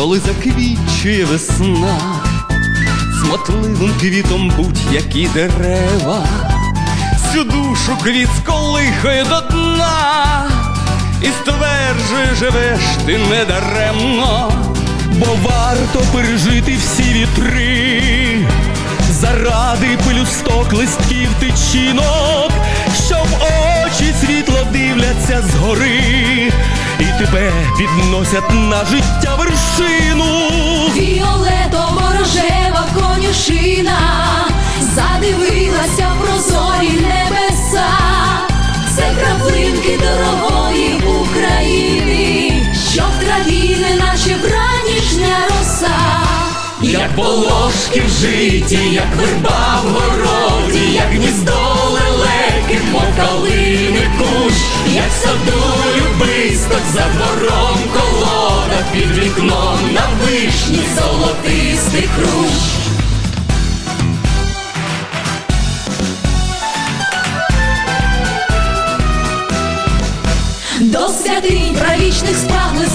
коли заквічує весна, Смотливим квітом будь-які дерева, Всю душу квіт сколихає до дна, І стверджує, живеш ти недаремно, бо варто пережити всі вітри, заради пелюсток листків тичинок, що в очі світло дивляться згори, і тебе підносять на життя вершину. Фіолетово-рожева конюшина задивилася в прозорі небеса. Це краплинки дорогої України, що в траві, неначе вранішня роса. Як волошки в житті, як верба в городі, як гніздо лелеки, мов калини кущ, як саду любисток за двором колода, під вікном на вишні золотистий хрущ. До святинь правічних спрагле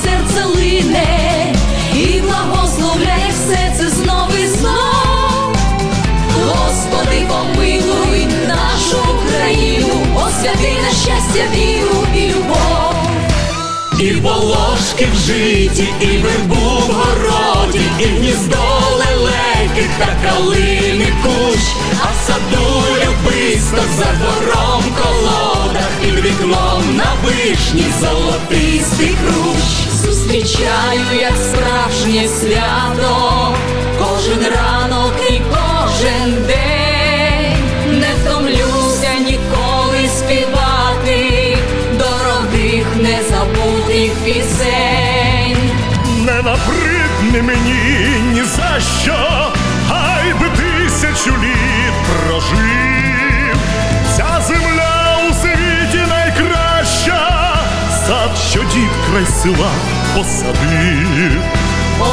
волошки в житті, і вербу в городі, і гніздо лелеки та калини кущ, а в саду любисток за двором колода, під вікном на вишні золотистий хрущ. Зустрічаю, як справжнє свято, кожен ранок і кожен пісень. не набридне мені ні за що, хай би тисячу літ прожив. Ця земля у світі найкраща, сад, що дід край села посадив.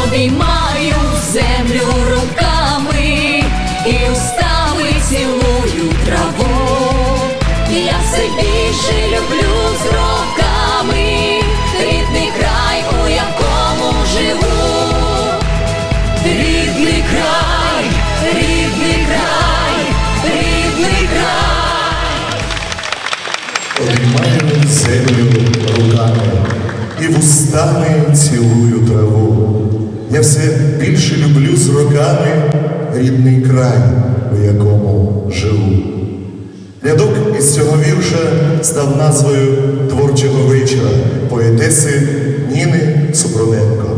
Обіймаю землю руками і устами цілую траву. Я все більше люблю з роками рідний край, у якому живу. Рядок із цього вірша став назвою творчого вечора поетеси Ніни Супруненко.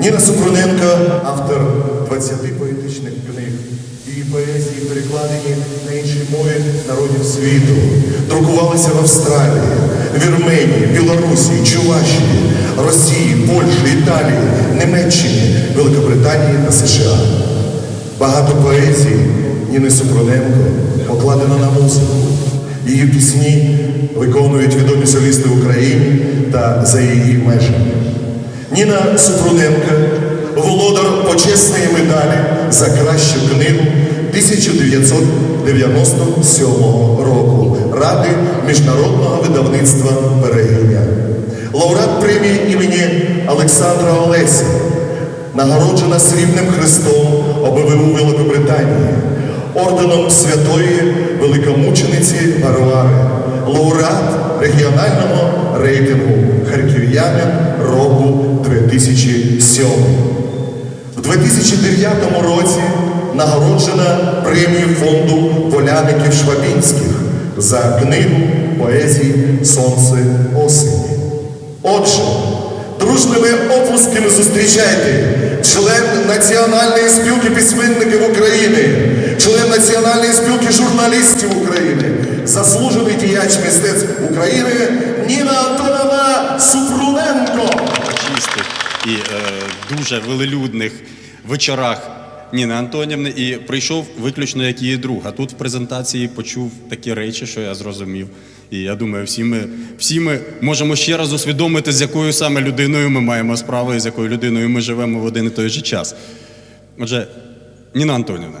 Ніна Супруненко автор 20 поетичних книг. Її поезії перекладені на інші мови народів світу, друкувалися в Австралії, Вірменії, Білорусі, Чувашії, Росії, Польщі, Італії, Німеччині, Великобританії та США. Багато поезії Ніни Супруненко покладено на музику. Її пісні виконують відомі солісти в Україні та за її межами. Ніна Супруненко, володар почесної медалі за кращу книгу 1997 року Ради міжнародного видавництва Берегиня. Лауреат премії імені Олександра Олесі, нагороджена срібним хрестом ОБВУ Великобританії, орденом Святої Великомучениці Варвари, лауреат регіонального рейтингу Харків'янин року 2007. В 2009 році нагороджена премією фонду поляників Швабінських за книгу поезії Сонце осені. Отже, дружними оплесками зустрічайте член Національної спілки письменників України, член Національної спілки журналістів України, заслужений діяч мистецтв України Ніна Антоновна Супруненко. і е, дуже велелюдних вечорах Ніни Антонівни і прийшов виключно як її друг. А тут в презентації почув такі речі, що я зрозумів. І я думаю, всі ми, всі ми можемо ще раз усвідомити, з якою саме людиною ми маємо справу і з якою людиною ми живемо в один і той же час. Отже, Ніна Антонівна,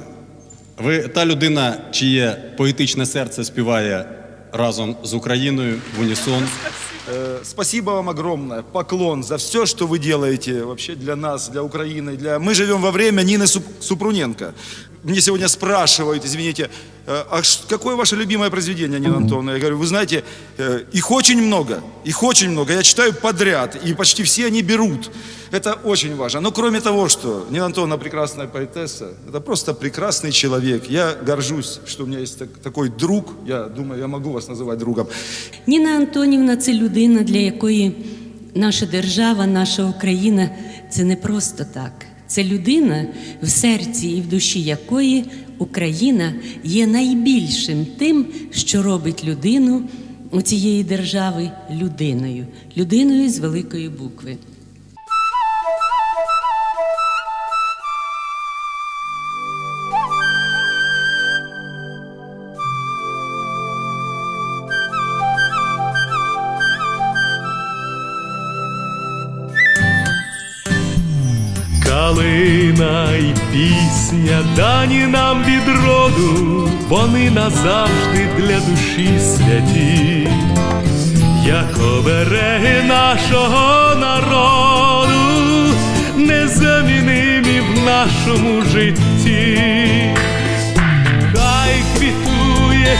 ви та людина, чиє поетичне серце співає разом з Україною в унісон. Э, Спасибо вам огромное, поклон за все, что вы делаете вообще для нас, для Украины. Для... Мы живем во время Нины Суп- Супруненко. Мне сегодня спрашивают, извините, э, а ш- какое ваше любимое произведение, Нина Антоновна? Я говорю, вы знаете, э, их очень много, их очень много. Я читаю подряд, и почти все они берут. Это очень важно. Но кроме того, что Нина Антоновна прекрасная поэтесса, это просто прекрасный человек. Я горжусь, что у меня есть так- такой друг. Я думаю, я могу вас называть другом. Ніна Антонівна це людина, для якої наша держава, наша Україна це не просто так. Це людина, в серці і в душі якої Україна є найбільшим тим, що робить людину у цієї держави людиною, людиною з великої букви. Пісня нам від роду, вони назавжди для душі святі, як обереги нашого народу, незамінимі в нашому житті. Хай квітує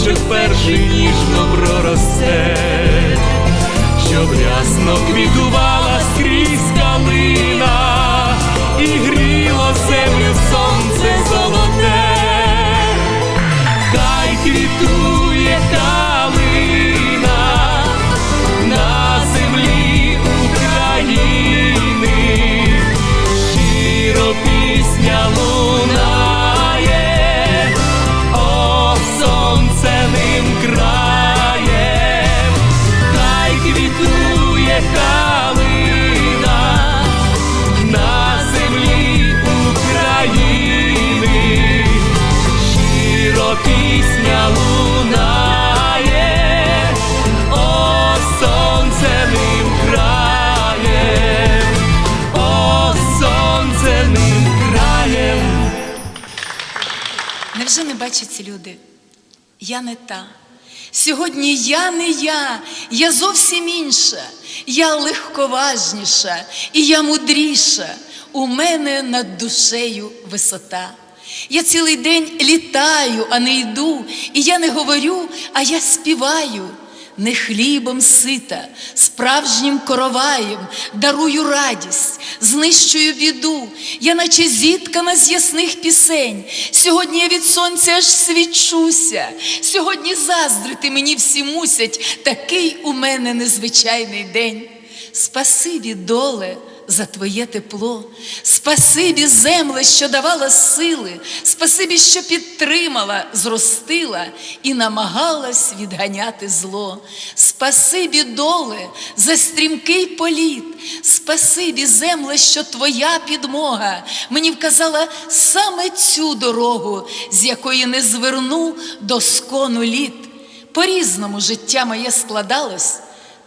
листочок перший ніжно проросте, щоб рясно квітувала Невже не бачать ці люди? Я не та. Сьогодні я не я, я зовсім інша, я легковажніша і я мудріша. У мене над душею висота. Я цілий день літаю, а не йду, і я не говорю, а я співаю. Не хлібом сита, справжнім короваєм дарую радість, знищую біду. Я наче зіткана з ясних пісень. Сьогодні я від сонця аж свічуся. Сьогодні заздрити мені всі мусять. Такий у мене незвичайний день. Спасибі, доле, за твоє тепло. Спасибі, земле, що давала сили, спасибі, що підтримала, зростила і намагалась відганяти зло. Спасибі, доле, за стрімкий політ. Спасибі, земле, що твоя підмога мені вказала саме цю дорогу, з якої не зверну до скону літ. По-різному життя моє складалось,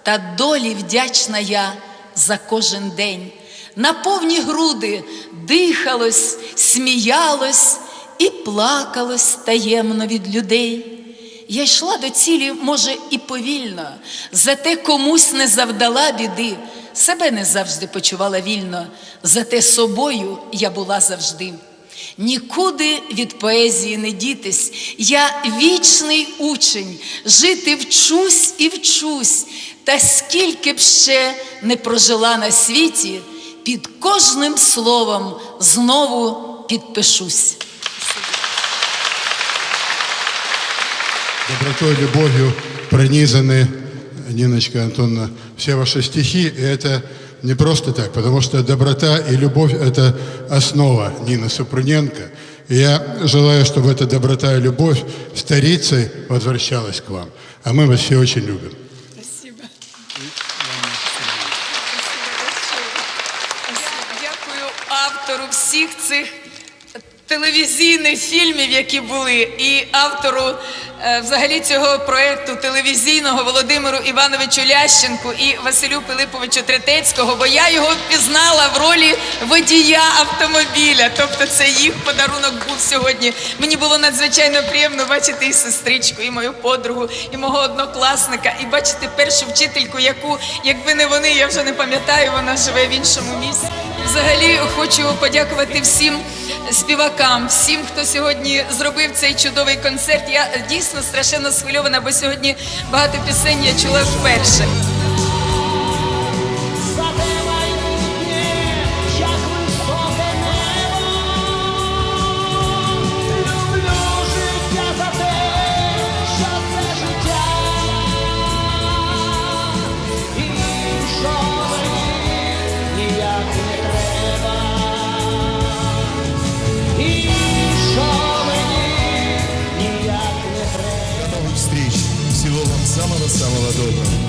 та долі вдячна я за кожен день. На повні груди дихалось, сміялось і плакалось таємно від людей. Я йшла до цілі, може, і повільно, зате комусь не завдала біди, себе не завжди почувала вільно, зате собою я була завжди. Нікуди від поезії не дітись, я вічний учень, жити вчусь і вчусь, та скільки б ще не прожила на світі, під кожним словом знову підпишусь. Добротой, любовью пронизаны, Ниночка Антоновна, все ваши стихи. И это не просто так, потому что доброта и любовь – это основа Нины Супруненко. И я желаю, чтобы эта доброта и любовь старицей возвращалась к вам. А мы вас все очень любим. Телевізійних фільмів, які були, і автору е, взагалі цього проєкту телевізійного Володимиру Івановичу Лященку і Василю Пилиповичу Третецького, бо я його впізнала в ролі водія автомобіля. Тобто це їх подарунок був сьогодні. Мені було надзвичайно приємно бачити і сестричку, і мою подругу, і мого однокласника, і бачити першу вчительку, яку, якби не вони, я вже не пам'ятаю, вона живе в іншому місці. Взагалі хочу подякувати всім співакам, всім, хто сьогодні зробив цей чудовий концерт. Я дійсно страшенно схвильована, бо сьогодні багато пісень я чула вперше. голодовно.